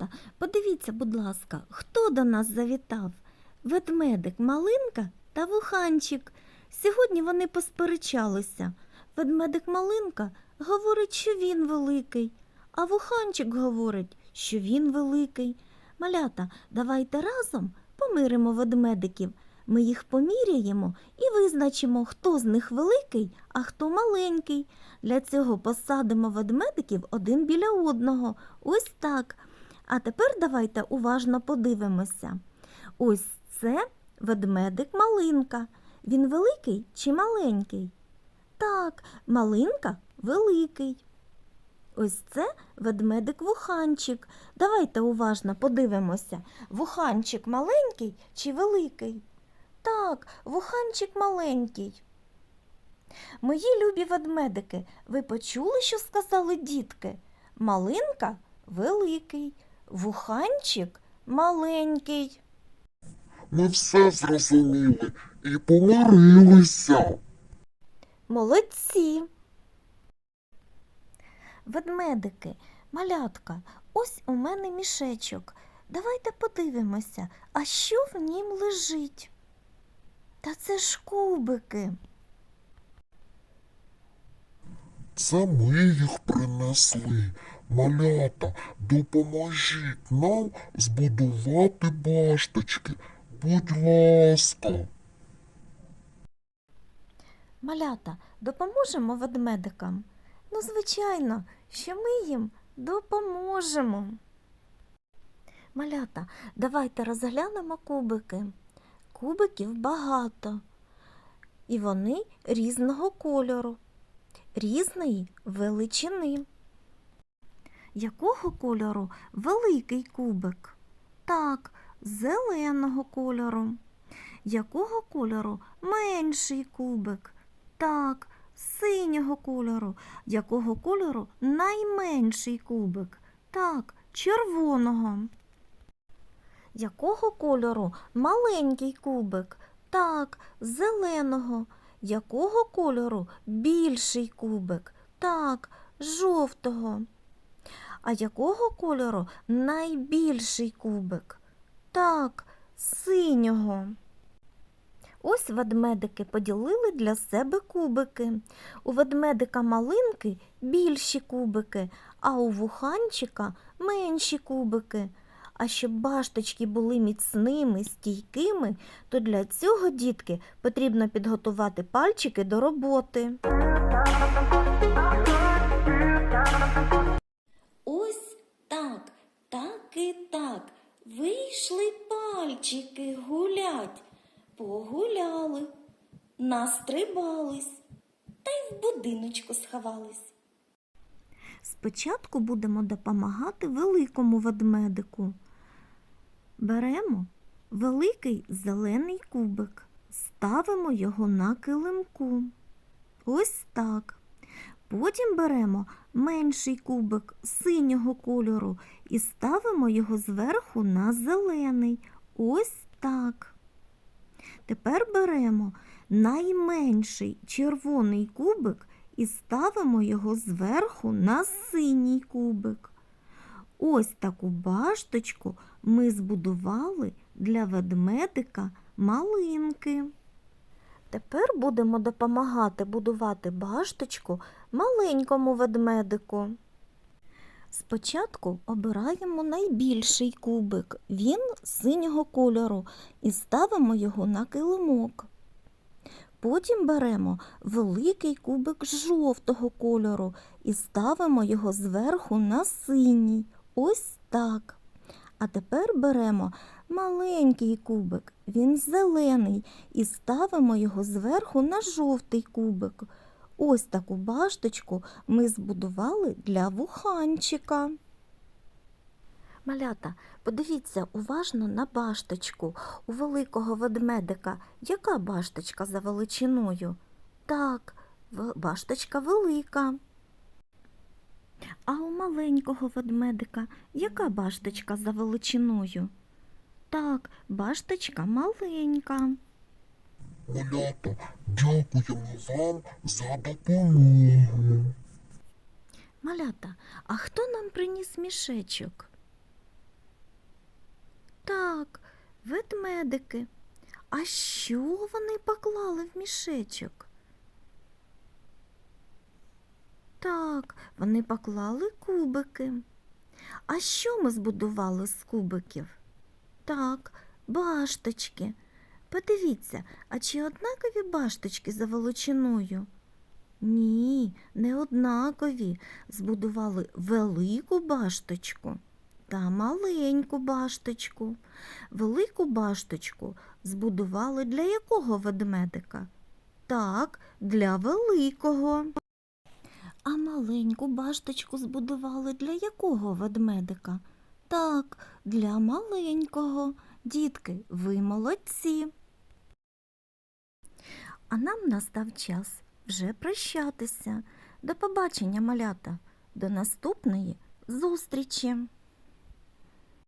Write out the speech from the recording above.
Малята, подивіться, будь ласка, хто до нас завітав? Ведмедик Малинка та Вуханчик. Сьогодні вони посперечалися. Ведмедик Малинка говорить, що він великий, а Вуханчик говорить, що він великий. Малята, давайте разом помиримо ведмедиків. Ми їх поміряємо і визначимо, хто з них великий, а хто маленький. Для цього посадимо ведмедиків один біля одного. Ось так. А тепер давайте уважно подивимося. Ось це ведмедик малинка. Він великий чи маленький? Так, малинка великий. Ось це ведмедик вуханчик. Давайте уважно подивимося. Вуханчик маленький чи великий? Так, вуханчик маленький. Мої любі ведмедики, ви почули, що сказали дітки? Малинка великий, вуханчик маленький. Ми все зрозуміли і помирилися. Молодці. Ведмедики, малятка, ось у мене мішечок. Давайте подивимося, а що в нім лежить? Та це ж кубики. Це ми їх принесли. Малята, допоможіть нам збудувати башточки. Будь ласка. Малята, допоможемо ведмедикам? Ну, звичайно, що ми їм допоможемо. Малята, давайте розглянемо кубики. Кубиків багато, і вони різного кольору, різної величини. Якого кольору великий кубик? Так, зеленого кольору. Якого кольору менший кубик? Так, синього кольору. Якого кольору найменший кубик? Так, червоного. Якого кольору маленький кубик? Так, зеленого. Якого кольору більший кубик? Так, жовтого. А якого кольору найбільший кубик? Так, синього. Ось ведмедики поділили для себе кубики. У ведмедика малинки більші кубики, а у вуханчика менші кубики. А щоб башточки були міцними, стійкими, то для цього, дітки, потрібно підготувати пальчики до роботи. Ось так, так і так. Вийшли пальчики гулять, погуляли, настрибались та й в будиночку сховались. Спочатку будемо допомагати великому ведмедику. Беремо великий зелений кубик, ставимо його на килимку. Ось так. Потім беремо менший кубик синього кольору і ставимо його зверху на зелений. Ось так. Тепер беремо найменший червоний кубик і ставимо його зверху на синій кубик. Ось таку башточку ми збудували для ведмедика малинки. Тепер будемо допомагати будувати башточку маленькому ведмедику. Спочатку обираємо найбільший кубик, він синього кольору, і ставимо його на килимок. Потім беремо великий кубик жовтого кольору і ставимо його зверху на синій. Ось так. А тепер беремо маленький кубик, він зелений, і ставимо його зверху на жовтий кубик. Ось таку башточку ми збудували для вуханчика. Малята, подивіться уважно на башточку у великого ведмедика. Яка башточка за величиною? Так, башточка велика. А у маленького ведмедика яка башточка за величиною? Так, башточка маленька. Малята, дякуємо вам за допомогу. Малята, а хто нам приніс мішечок? Так, ведмедики. А що вони поклали в мішечок? Так, вони поклали кубики. А що ми збудували з кубиків? Так, башточки. Подивіться, а чи однакові башточки за величиною? Ні, не однакові. Збудували велику башточку та маленьку башточку. Велику башточку збудували для якого ведмедика? Так, для великого. А маленьку башточку збудували для якого ведмедика? Так, для маленького. Дітки, ви молодці. А нам настав час вже прощатися. До побачення, малята. До наступної зустрічі.